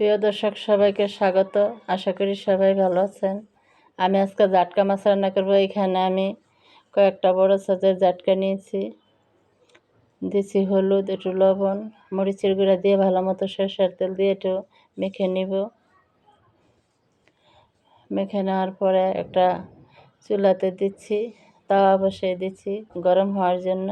প্রিয় দর্শক, সবাইকে স্বাগত। আশা করি সবাই ভালো আছেন। আমি আজকে জাটকা মাছ রান্না করব। এখানে আমি কয়েকটা বড় সাজের জাটকা নিয়েছি। দিছি হলুদ, একটু লবণ, মরিচের গুঁড়া দিয়ে ভালো মতো সরষের তেল দিয়ে একটু মেখে নিব। মেখে নেওয়ার পরে একটা চুলাতে দিচ্ছি, তাওয়া বসিয়ে দিচ্ছি গরম হওয়ার জন্য।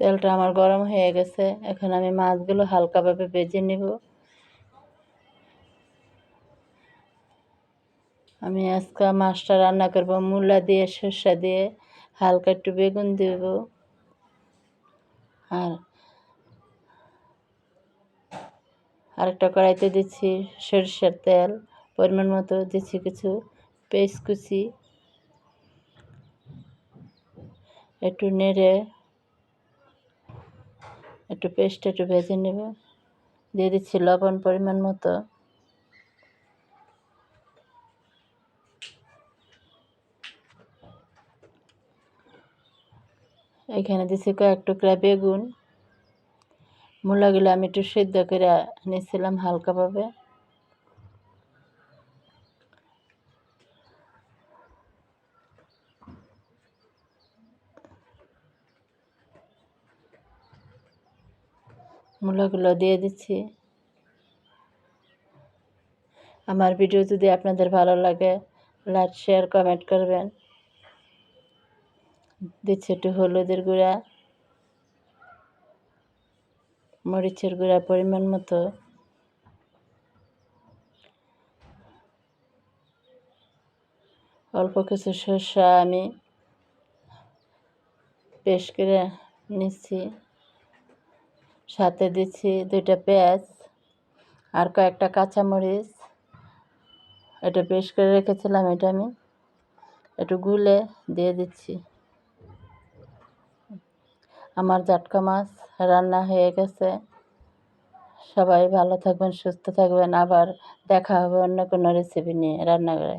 তেলটা আমার গরম হয়ে গেছে। এখন আমি মাছগুলো হালকাভাবে ভেজে নিব। আমি আজকে মাছটা রান্না করব মূলা দিয়ে, সর্ষা দিয়ে। হালকা একটু বেগুন দেব। আর আরেকটা কড়াইতে দিচ্ছি সরিষার তেল, পরিমাণ মতো দিচ্ছি কিছু পেস্ট কুচি। একটু নেড়ে একটু পেস্ট একটু ভেজে নেব। দিয়ে দিচ্ছি লবণ পরিমাণ মতো। এখানে দিচ্ছি কয়েক টুকরা বেগুন। মূলাগুলো আমি একটু সেদ্ধ করে নিয়েছিলাম হালকাভাবে। মূলাগুলো দিয়ে দিচ্ছি। আমার ভিডিও যদি আপনাদের ভালো লাগে, লাইক, শেয়ার, কমেন্ট করবেন। দিচ্ছি একটু হলুদের গুঁড়া। মরিচের গুঁড়া পরিমাণ মতো। অল্প কিছু শসা আমি পেস্ট করে নিচ্ছি। সাথে দিচ্ছি দুইটা পেঁয়াজ আর কয়েকটা কাঁচামরিচ। এটা পেস্ট করে রেখেছিলাম এটা আমি। একটু গুলে দিয়ে দিচ্ছি। আমার জাটকা মাছ রান্না হয়ে গেছে। সবাই ভালো থাকবেন, সুস্থ থাকবেন। আবার দেখা হবে অন্য কোনো রেসিপি নিয়ে রান্না করে